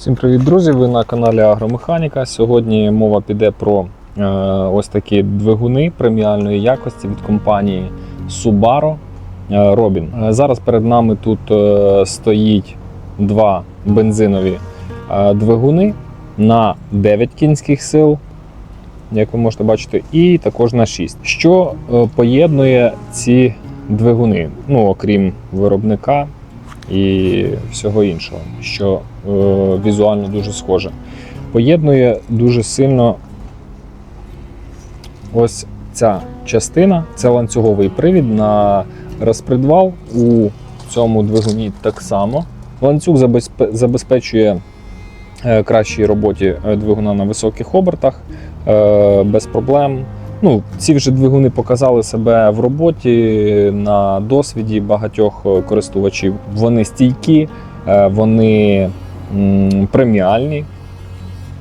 Всім привіт, друзі! Ви на каналі Агромеханіка. Сьогодні мова піде про е, ось такі двигуни преміальної якості від компанії Subaru е, Robin. Е, Зараз перед нами тут е, стоїть два бензинові е, двигуни на 9 кінських сил, як ви можете бачити, і також на 6. Що е, поєднує ці двигуни, ну окрім виробника і всього іншого, що е, візуально дуже схоже. Поєднує дуже сильно ось ця частина, це ланцюговий привід на розпредвал у цьому двигуні так само. Ланцюг забезпечує е, кращій роботі е, двигуна на високих обертах е, без проблем. Ну, ці вже двигуни показали себе в роботі на досвіді багатьох е, користувачів. Вони стійкі, е, вони преміальні,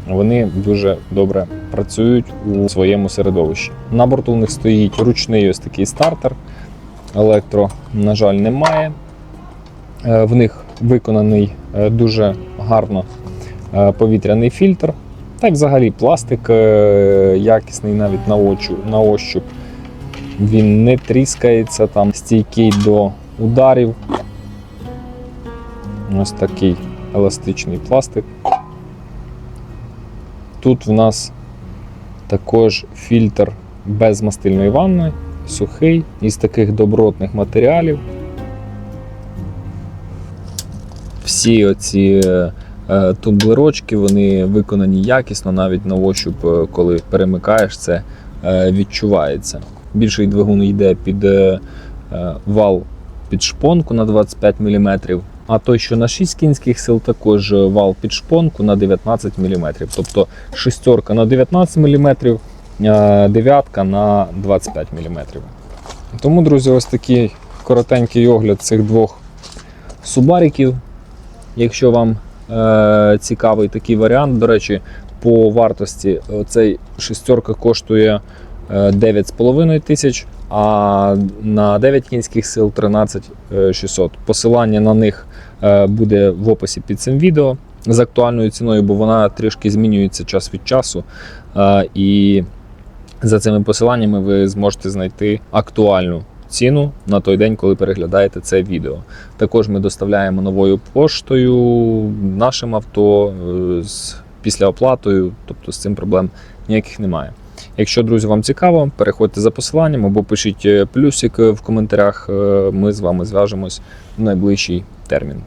вони дуже добре працюють у своєму середовищі. На борту у них стоїть ручний ось такий стартер. Електро, на жаль, немає. Е, В них виконаний дуже гарно повітряний фільтр. Так, взагалі, пластик е, якісний навіть на, очу, на ощуп. Він не тріскається, там стійкий до ударів. Ось такий еластичний пластик. Тут в нас також фільтр без мастильної ванни, сухий, із таких добротних матеріалів. Всі оці е, тумблерочки вони виконані якісно, навіть на ощуп, е, коли перемикаєш, це е, відчувається. Більший двигун йде під е, е, вал під шпонку на 25 мм, а той, що на 6 кінських сил, також вал під шпонку на 19 мм. Тобто шестерка на 19 мм, дев'ятка на 25 мм. Тому, друзі, ось такий коротенький огляд цих двох субариків. Якщо вам е, цікавий такий варіант, до речі, по вартості цей шестерка коштує е, 9,5 тисяч, а на 9 кінських сил 13 600. Посилання на них е, буде в описі під цим відео з актуальною ціною, бо вона трішки змінюється час від часу. Е, і за цими посиланнями ви зможете знайти актуальну ціну на той день, коли переглядаєте це відео. Також ми доставляємо новою поштою нашим авто е, з після оплатою, тобто з цим проблем ніяких немає. Якщо, друзі, вам цікаво, переходьте за посиланням або пишіть е, плюсик в коментарях. е, Ми з вами зв'яжемось в найближчий термін.